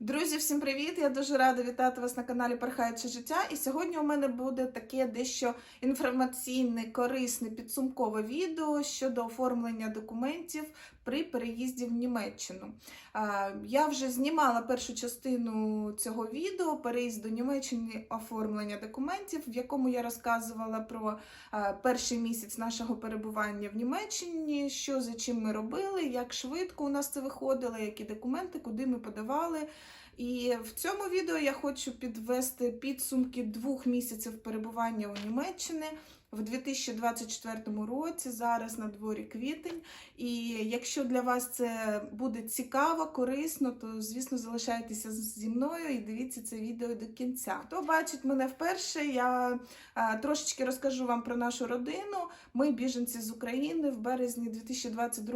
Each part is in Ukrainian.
Друзі, всім привіт! Я дуже рада вітати вас на каналі Пархаюче життя. І сьогодні у мене буде таке дещо інформаційне, корисне, підсумкове відео щодо оформлення документів при переїзді в Німеччину. Я вже знімала першу частину цього відео переїзд до Німеччини оформлення документів, в якому я розказувала про перший місяць нашого перебування в Німеччині, що за чим ми робили, як швидко у нас це виходило, які документи, куди ми подавали. І в цьому відео я хочу підвести підсумки двох місяців перебування у Німеччині в 2024 році. Зараз на дворі квітень. І якщо для вас це буде цікаво, корисно, то звісно залишайтеся зі мною і дивіться це відео до кінця. Хто бачить мене вперше, я а, трошечки розкажу вам про нашу родину. Ми біженці з України в березні 2022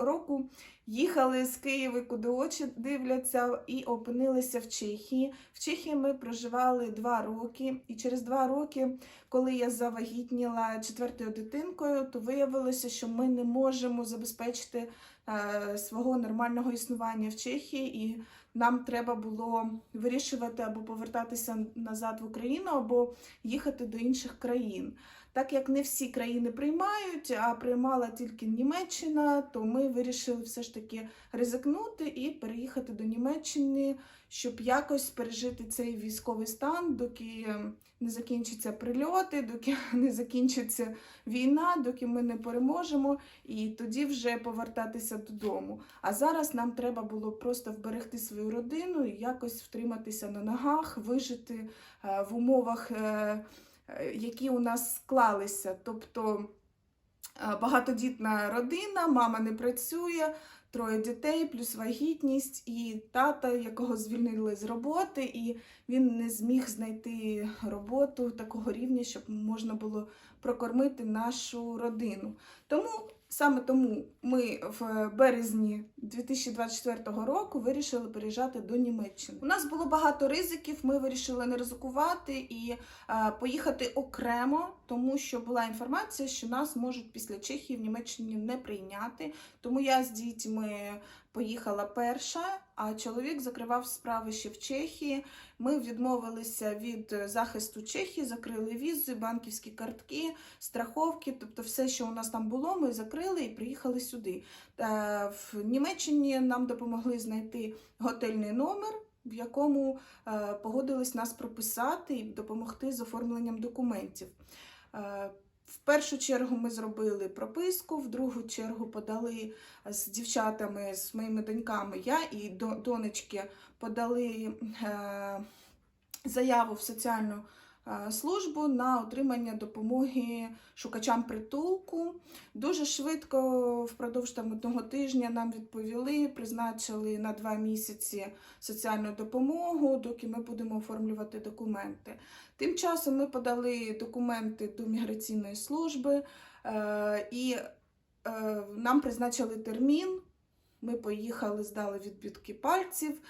року. Їхали з Києва, куди очі дивляться, і опинилися в Чехії. В Чехії ми проживали два роки, і через два роки, коли я завагітніла четвертою дитинкою, то виявилося, що ми не можемо забезпечити е, свого нормального існування в Чехії, і нам треба було вирішувати або повертатися назад в Україну, або їхати до інших країн. Так як не всі країни приймають, а приймала тільки Німеччина, то ми вирішили все ж таки ризикнути і переїхати до Німеччини, щоб якось пережити цей військовий стан, доки не закінчаться прильоти, доки не закінчиться війна, доки ми не переможемо, і тоді вже повертатися додому. А зараз нам треба було просто вберегти свою родину і якось втриматися на ногах, вижити е, в умовах. Е, які у нас склалися. Тобто е, багатодітна родина, мама не працює, троє дітей, плюс вагітність, і тата, якого звільнили з роботи, і він не зміг знайти роботу такого рівня, щоб можна було прокормити нашу родину. Тому саме тому ми в березні 2024 року вирішили переїжджати до Німеччини. У нас було багато ризиків. Ми вирішили не ризикувати і е, поїхати окремо, тому що була інформація, що нас можуть після Чехії в Німеччині не прийняти. Тому я з дітьми поїхала перша, а чоловік закривав справи ще в Чехії. Ми відмовилися від е, захисту Чехії, закрили візи, банківські картки, страховки, тобто все, що у нас там було, ми закрили і приїхали сюди. Е, В Німеччині нам допомогли знайти готельний номер. В якому е, погодились нас прописати і допомогти з оформленням документів. Е, в першу чергу ми зробили прописку, в другу чергу подали з дівчатами, з моїми доньками, я і донечки подали е, заяву в соціальну е, службу на отримання допомоги шукачам притулку. Дуже швидко, впродовж там одного тижня, нам відповіли, призначили на два місяці соціальну допомогу, доки ми будемо оформлювати документи. Тим часом ми подали документи до міграційної служби е, і е, нам призначили термін. Ми поїхали, здали відбитки пальців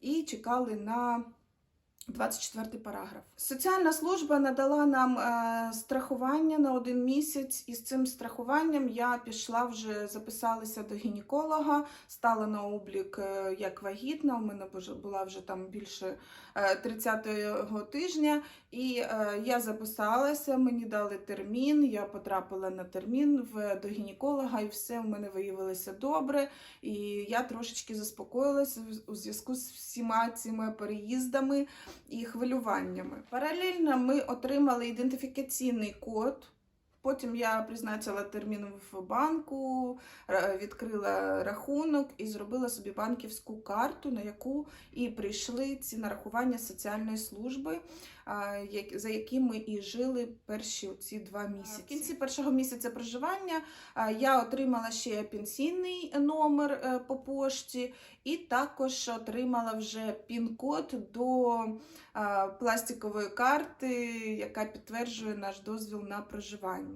і чекали на 24 параграф. Соціальна служба надала нам е, страхування на один місяць, і з цим страхуванням я пішла вже записалася до гінеколога, стала на облік е, як вагітна. У мене була вже там більше е, 30-го тижня. І е, я записалася, мені дали термін, я потрапила на термін в, до гінеколога, і все у мене виявилося добре. І я трошечки заспокоїлася у зв'язку з всіма цими переїздами і хвилюваннями. Паралельно ми отримали ідентифікаційний код. Потім я призначила термін в банку, відкрила рахунок і зробила собі банківську карту, на яку і прийшли ці нарахування соціальної служби, за які ми і жили перші ці два місяці. В кінці першого місяця проживання я отримала ще пенсійний номер е, по пошті, і також отримала вже пін-код до пластикової карти, яка підтверджує наш дозвіл на проживання.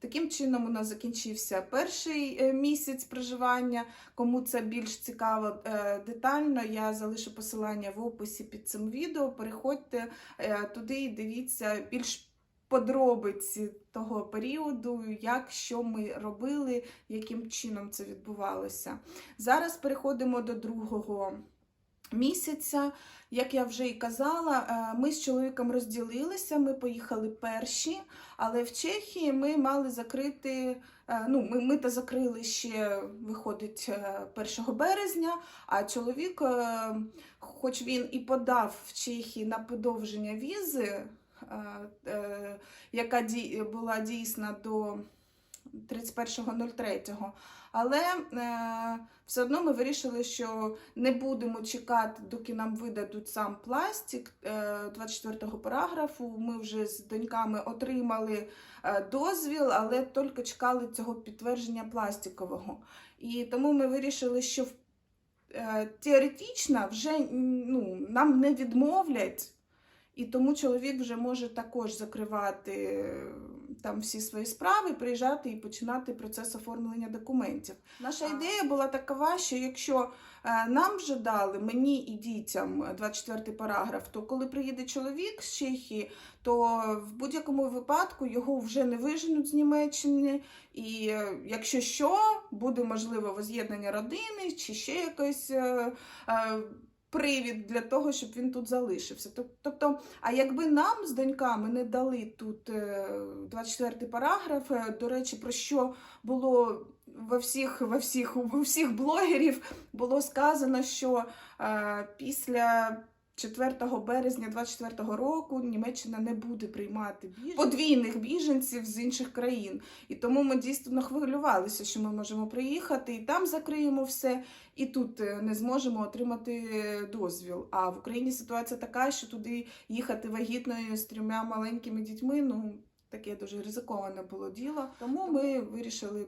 Таким чином, у нас закінчився перший е, місяць проживання. Кому це більш цікаво е, детально, я залишу посилання в описі під цим відео. Переходьте е, туди і дивіться більш подробиці того періоду, як що ми робили, яким чином це відбувалося. Зараз переходимо до другого місяця. Як я вже і казала, е, ми з чоловіком розділилися, ми поїхали перші, але в Чехії ми мали закрити. е, Ну, ми, ми та закрили ще, виходить, е, 1 березня, а чоловік, е, хоч він і подав в Чехії на подовження візи, е, е, яка була дійсна до 31.03, але е, все одно ми вирішили, що не будемо чекати, доки нам видадуть сам пластик е, 24-го параграфу. Ми вже з доньками отримали е, дозвіл, але тільки чекали цього підтвердження пластикового. І тому ми вирішили, що е, теоретично вже ну, нам не відмовлять. І тому чоловік вже може також закривати там всі свої справи, приїжджати і починати процес оформлення документів. Наша ідея була такова, що якщо е, нам вже дали, мені і дітям, 24 параграф, то коли приїде чоловік з Чехії, то в будь-якому випадку його вже не виженуть з Німеччини. І е, якщо що, буде можливо воз'єднання родини чи ще якось. Е, е, Привід для того, щоб він тут залишився. Тобто, а якби нам з доньками не дали тут е, 24 параграф, е, до речі, про що було во всіх, во всіх, у всіх блогерів було сказано, що е, після 4 березня 24 року Німеччина не буде приймати біж... подвійних біженців з інших країн. І тому ми дійсно хвилювалися, що ми можемо приїхати і там закриємо все, і тут е, не зможемо отримати дозвіл. А в Україні ситуація така, що туди їхати вагітною з трьома маленькими дітьми, ну таке дуже ризиковане було діло. Тому ми вирішили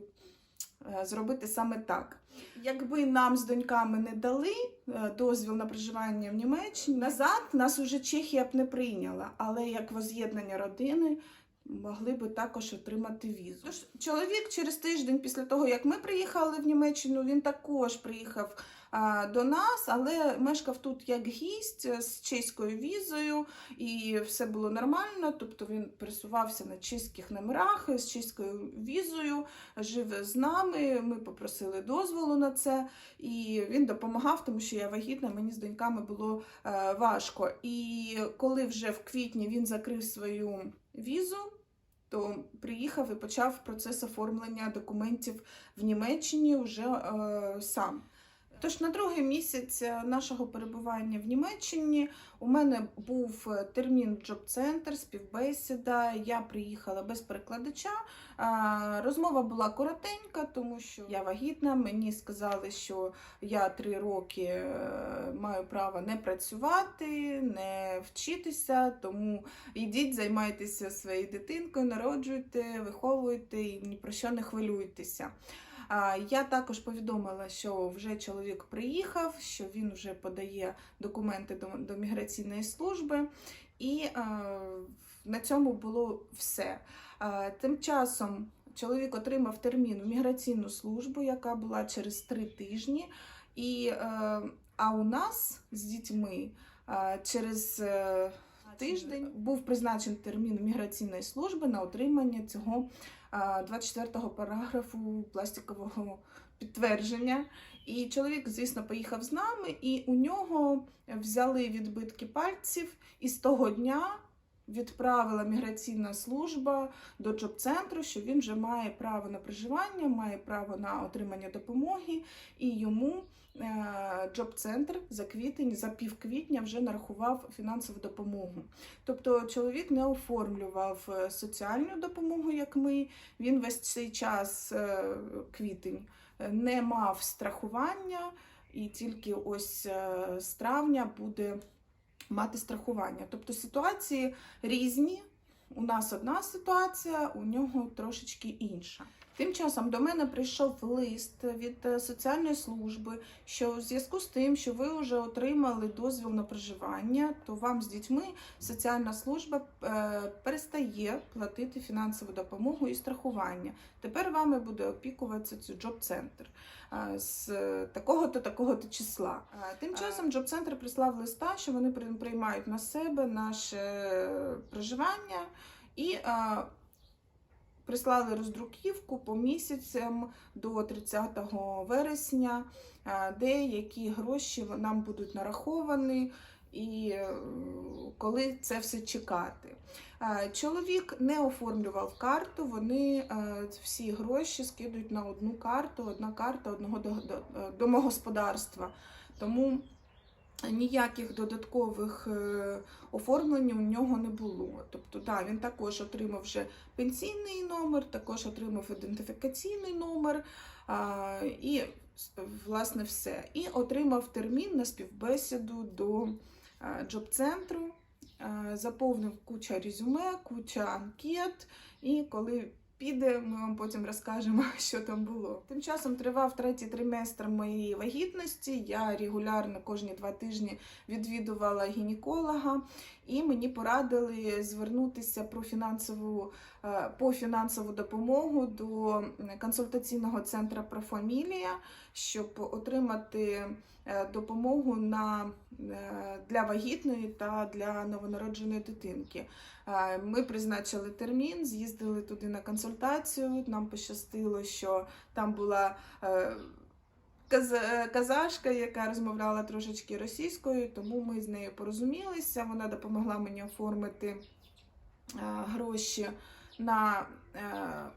зробити саме так. Якби нам з доньками не дали е, дозвіл на проживання в Німеччині, назад нас уже Чехія б не прийняла, але як воз'єднання родини. Могли би також отримати візу. Тож чоловік через тиждень після того, як ми приїхали в Німеччину, він також приїхав до нас, але мешкав тут як гість е, з чеською візою, і все було нормально. Тобто він пересувався на чеських номерах з чеською візою, жив з нами. Ми попросили дозволу на це, і він допомагав, тому що я вагітна, мені з доньками було е, важко. І коли вже в квітні він закрив свою візу. То приїхав і почав процес оформлення документів в Німеччині вже е, сам. Тож на другий місяць е, нашого перебування в Німеччині у мене був е, термін джоб-центр, співбесіда. Я приїхала без перекладача. Розмова була коротенька, тому що я вагітна. Мені сказали, що я три роки е, маю право не працювати, не вчитися, тому йдіть, займайтеся своєю дитинкою, народжуйте, виховуйте і ні про що не хвилюйтеся. Я також повідомила, що вже чоловік приїхав, що він вже подає документи до, до міграційної служби, і на цьому було все. Тим часом чоловік отримав термін в міграційну службу, яка була через три тижні. І, е, а у нас з дітьми через е, тиждень був призначений термін міграційної служби на отримання цього 24-го параграфу пластикового підтвердження. І чоловік, звісно, поїхав з нами, і у нього взяли відбитки пальців, і з того дня відправила міграційна служба до джоб-центру, що він вже має право на проживання, має право на отримання допомоги, і йому джоб-центр за квітень, за півквітня вже нарахував фінансову допомогу. Тобто чоловік не оформлював е, соціальну допомогу, як ми. Він весь цей час е, квітень е, не мав страхування, і тільки ось е, з травня буде мати страхування. Тобто ситуації різні. У нас одна ситуація, у нього трошечки інша. Тим часом до мене прийшов лист від е, соціальної служби, що в зв'язку з тим, що ви вже отримали дозвіл на проживання, то вам з дітьми соціальна служба е, перестає платити фінансову допомогу і страхування. Тепер вами буде опікуватися цей джоб-центр е, з такого-то такого-то числа. Тим часом джоб-центр прислав листа, що вони приймають на себе наше проживання і прислали роздруківку по місяцям до 30 вересня, е, де які гроші нам будуть нараховані і е, коли це все чекати. Е, Чоловік не оформлював карту, вони всі гроші скидують на одну карту, одна карта одного до- до- домогосподарства. Тому ніяких додаткових е, оформлень у нього не було. Тобто, да, він також отримав вже пенсійний номер, також отримав ідентифікаційний номер а, і, власне, все. І отримав термін на співбесіду до а, джоб-центру, а, заповнив куча резюме, куча анкет, і коли піде, ми вам потім розкажемо, що там було. Тим часом тривав третій триместр моєї вагітності. Я регулярно кожні два тижні відвідувала гінеколога, і мені порадили звернутися про фінансову е, по фінансову допомогу до консультаційного центру Профамілія, щоб отримати е, допомогу на, е, для вагітної та для новонародженої дитинки. Ми призначили термін, з'їздили туди на консультацію. Нам пощастило, що там була каз- е, казашка, яка розмовляла трошечки російською, тому ми з нею порозумілися. Вона допомогла мені оформити е, гроші на е,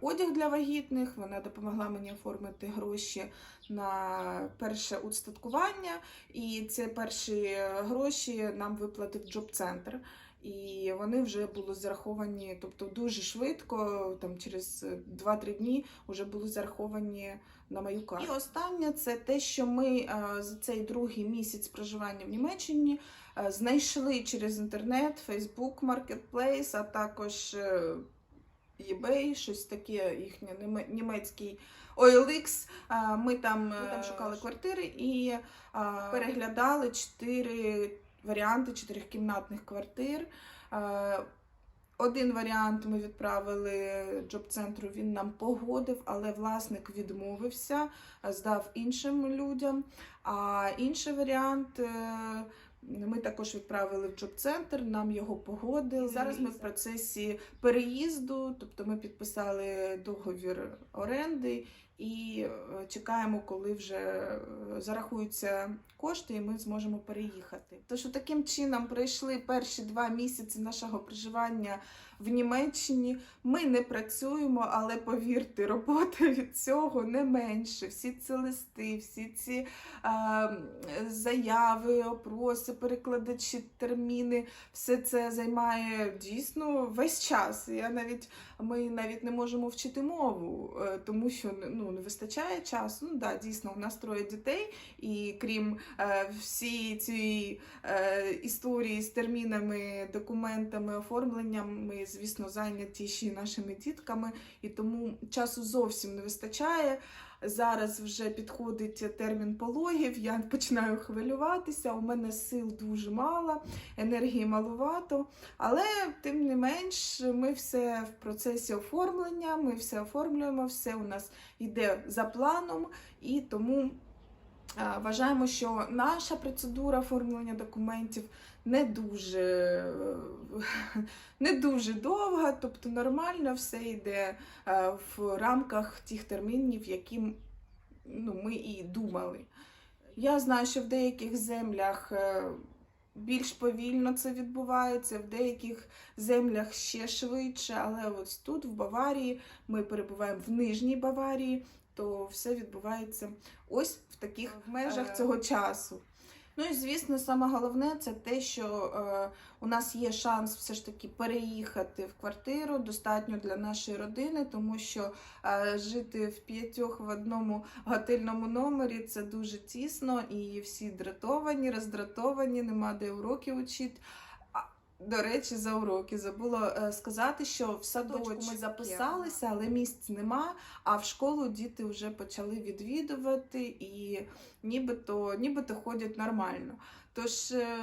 одяг для вагітних. Вона допомогла мені оформити гроші на перше устаткування. І ці перші гроші нам виплатив джоб-центр. І вони вже були зараховані, тобто дуже швидко, там через 2-3 дні вже були зараховані на мою карту. І останнє це те, що ми е, за цей другий місяць проживання в Німеччині е, знайшли через інтернет, Facebook Marketplace, а також е, eBay, щось таке їхнє німецький OLX. Е, Ми там, ми там шукали квартири і е, переглядали чотири варіанти чотирикімнатних квартир. Е, Один варіант ми відправили джоб-центру, він нам погодив, але власник відмовився, е, здав іншим людям. А інший варіант е, ми також відправили в джоб-центр, нам його погодили. Зараз ми в процесі переїзду, тобто ми підписали договір оренди і е, чекаємо, коли вже е, зарахуються кошти, і ми зможемо переїхати. Тож таким чином пройшли перші два місяці нашого проживання в Німеччині. Ми не працюємо, але повірте, робота від цього не менше. Всі ці листи, всі ці е, заяви, опроси, перекладачі, терміни, все це займає дійсно весь час. Я навіть ми навіть не можемо вчити мову, тому що ну не вистачає часу. Ну да, дійсно, у нас троє дітей, і крім е, всієї цієї е, історії з термінами, документами, оформленням, ми, звісно, зайняті ще нашими дітками, і тому часу зовсім не вистачає. Зараз вже підходить термін пологів, я починаю хвилюватися, у мене сил дуже мало, енергії малувато. Але тим не менш, ми все в процесі оформлення, ми все оформлюємо, все у нас йде за планом, і тому вважаємо, що наша процедура оформлення документів не дуже, не дуже довга, тобто нормально все йде е, в рамках тих термінів, які ну, ми і думали. Я знаю, що в деяких землях е, більш повільно це відбувається, в деяких землях ще швидше, але ось тут, в Баварії, ми перебуваємо в Нижній Баварії, то все відбувається ось в таких межах Е. цього часу. Ну і звісно, саме головне це те, що е, у нас є шанс все ж таки переїхати в квартиру достатньо для нашої родини, тому що е, жити в п'ятьох в одному готельному номері це дуже тісно, і всі дратовані, роздратовані, нема де уроки учити. До речі, за уроки забула е, сказати, що в садочку ми записалися, але місць нема. А в школу діти вже почали відвідувати і нібито, нібито ходять нормально. Тож е,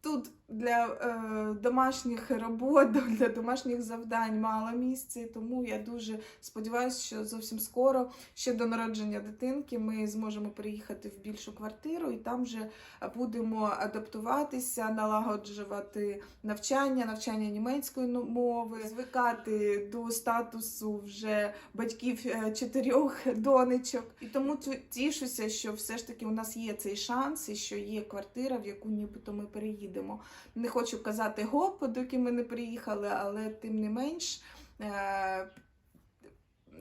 тут для е, домашніх робот, для домашніх завдань мало місця, тому я дуже сподіваюся, що зовсім скоро, ще до народження дитинки, ми зможемо переїхати в більшу квартиру і там вже будемо адаптуватися, налагоджувати навчання, навчання німецької ну- мови, звикати до статусу вже батьків е, чотирьох донечок. І тому тішуся, що все ж таки у нас є цей шанс, і що є квартира, в яку нібито ми переїдемо. Не хочу казати гоп, доки ми не приїхали, але тим не менш. е,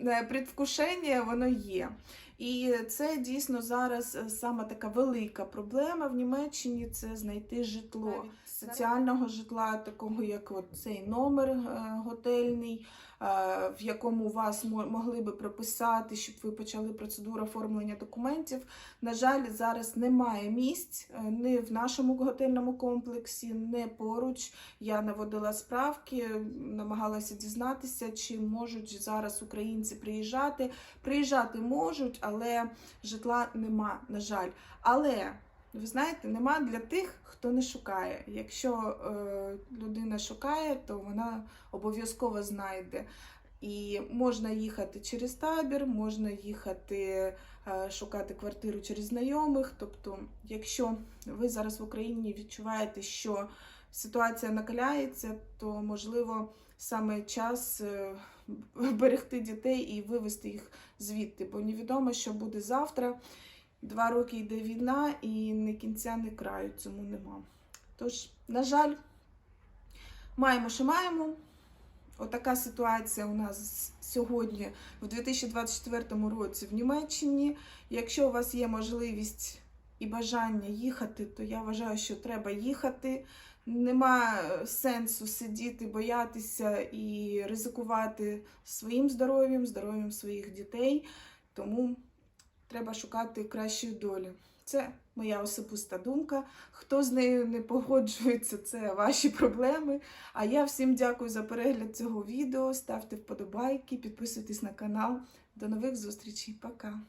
е, Предвкушення воно є. І це дійсно зараз саме така велика проблема в Німеччині це знайти житло. Соціального житла, такого як от цей номер е, готельний, в якому вас могли би прописати, щоб ви почали процедуру оформлення документів. На жаль, зараз немає місць е, ні в нашому готельному комплексі, не поруч. Я наводила справки, намагалася дізнатися, чи можуть зараз українці приїжджати. Приїжджати можуть, але житла нема, на жаль. Але ви знаєте, нема для тих, хто не шукає. Якщо е, людина шукає, то вона обов'язково знайде. І можна їхати через табір, можна їхати е, шукати квартиру через знайомих. Тобто, якщо ви зараз в Україні відчуваєте, що ситуація накаляється, то можливо саме час е, берегти дітей і вивезти їх звідти, бо невідомо, що буде завтра. Два роки йде війна, і ні кінця, ні краю цьому нема. Тож, на жаль, маємо, що маємо. Отака ситуація у нас сьогодні, в 2024 році в Німеччині. Якщо у вас є можливість і бажання їхати, то я вважаю, що треба їхати. Нема сенсу сидіти, боятися і ризикувати своїм здоров'ям, здоров'ям своїх дітей. Тому треба шукати кращої долі. Це моя особиста думка. Хто з нею не погоджується, це ваші проблеми. А я всім дякую за перегляд цього відео. Ставте вподобайки, підписуйтесь на канал. До нових зустрічей. Пока!